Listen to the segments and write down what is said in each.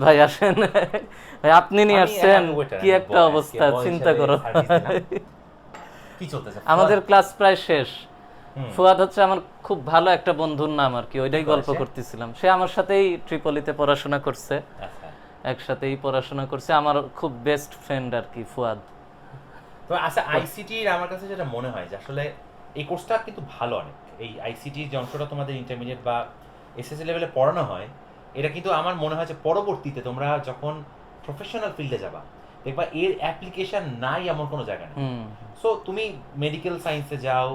ভাই আসেন। ভাই আপনি নিয়ে আসছেন। কি একটা অবস্থা চিন্তা করো। কি চলতেছে? আমাদের ক্লাস প্রায় শেষ। ফুয়াদ হচ্ছে আমার খুব ভালো একটা বন্ধুর নাম আর কি ওইটাই গল্প করতেছিলাম। সে আমার সাথেই ট্রিপলিতে পড়াশোনা করছে। আচ্ছা। একসাথেই পড়াশোনা করছে। আমার খুব বেস্ট ফ্রেন্ড আর কি ফুয়াদ। তো আচ্ছা আইসিটির আমার কাছে যেটা মনে হয় যে আসলে এই কোর্সটা কিন্তু ভালো অনেক। এই আইসিটির যে অংশটা তোমাদের ইন্টারমিডিয়েট বা এসএসসি লেভেলে পড়ানো হয় এটা কিন্তু আমার মনে হয় যে পরবর্তীতে তোমরা যখন প্রফেশনাল ফিল্ডে যাবা দেখবা এর অ্যাপ্লিকেশন নাই এমন কোনো জায়গা নেই। সো তুমি মেডিকেল সায়েন্সে যাও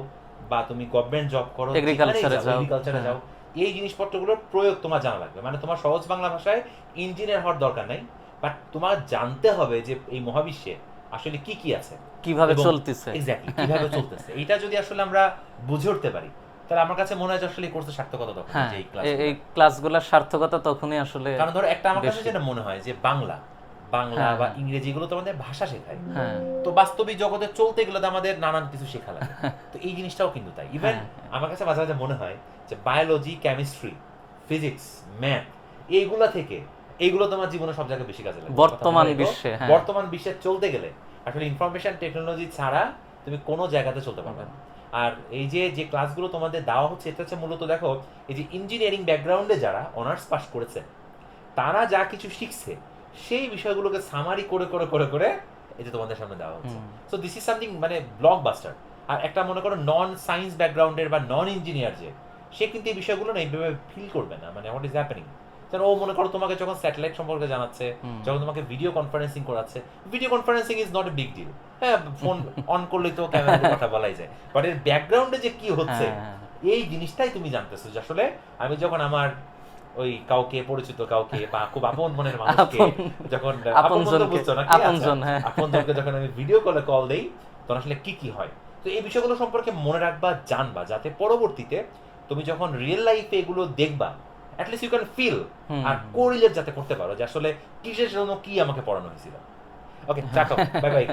বা তুমি গভর্নমেন্ট জব করো Agriculture এ যাও, এগ্রিকালচারে হ্যাঁ। যাও এই জিনিসপত্রগুলোর প্রয়োগ তোমার জানা লাগবে। মানে তোমার সহজ বাংলা ভাষায় ইঞ্জিনিয়ার হওয়ার দরকার নাই বাট তোমার জানতে হবে যে এই মহাবিশ্বে আসলে কি কি আছে কীভাবে চলতেছে। এক্স্যাক্টলি কীভাবে চলতেছে। এটা যদি আসলে আমরা বুঝে উঠতে পারি তাহলে আমার কাছে মনে হয় আসলে এই কোর্সের সার্থকতা তখন হ্যাঁ এই ক্লাস এই ক্লাসগুলোর সার্থকতা তখনই আসলে কারণ ধরো একটা আমার কাছে যেটা মনে হয় যে বাংলা বাংলা হ্যাঁ, বা। ইংরেজি এগুলো তো আমাদের ভাষা শেখায়। হ্যাঁ। তো বাস্তবিক জগতে চলতে গেলে তো আমাদের নানান কিছু শেখা লাগে। তো এই জিনিসটাও কিন্তু তাই। ইভেন আমার কাছে মাঝে মাঝে মনে হয় যে বায়োলজি কেমিস্ট্রি ফিজিক্স ম্যাথ এইগুলা থেকে এইগুলো তোমার জীবনে সব জায়গায় বেশি কাজে লাগে। বর্তমান বিশ্বে। বর্তমান বিশ্বে চলতে গেলে আসলে ইনফরমেশন টেকনোলজি ছাড়া তুমি কোনো জায়গাতে চলতে পারবে না। আর এই যে যে ক্লাসগুলো তোমাদের দেওয়া হচ্ছে এটা হচ্ছে মূলত দেখো এই যে ইঞ্জিনিয়ারিং ব্যাকগ্রাউন্ডে যারা অনার্স পাস করেছে তারা যা কিছু শিখছে সেই বিষয়গুলোকে সামারি করে করে করে করে এই যে তোমাদের সামনে দেওয়া হচ্ছে। সো দিস ইজ সামথিং মানে ব্লক বাস্টার আর একটা মনে করো নন সায়েন্স ব্যাকগ্রাউন্ডের বা নন ইঞ্জিনিয়ার যে সে কিন্তু এই বিষয়গুলো না এইভাবে ফিল করবে না। মানে হোয়াট ইজ হ্যাপেনিং কারণ ও মনে করো তোমাকে যখন স্যাটেলাইট সম্পর্কে জানাচ্ছে যখন তোমাকে ভিডিও কনফারেন্সিং করাচ্ছে video conferencing is not a big deal হ্যাঁ ফোন অন করলেই তো ক্যামেরা কথা বলাই যায় বাট এর ব্যাকগ্রাউন্ডে যে কি হচ্ছে হ্যাঁ, হ্যাঁ। এই জিনিসটাই তুমি জানতেছো যে আসলে আমি যখন আমার ওই কাউকে পরিচিত কাউকে বা খুব আপন মনের মানুষকে যখন আপন আপনজনকে- বুঝছ না কি? আচ্ছা, আপনজন, হ্যাঁ। আপনজনকে যখন আমি ভিডিও কলে কল দেই তখন আসলে কি কি হয় তো এই বিষয়গুলো সম্পর্কে মনে রাখবা জানবা যাতে পরবর্তীতে তুমি যখন রিয়েল লাইফে এগুলো দেখবা at least you can feel R. Correlate যাতে করতে পারো যে আসলে কিসের জন্য কি আমাকে পড়ানো হয়েছিল। ওকে চাকো বাই বাই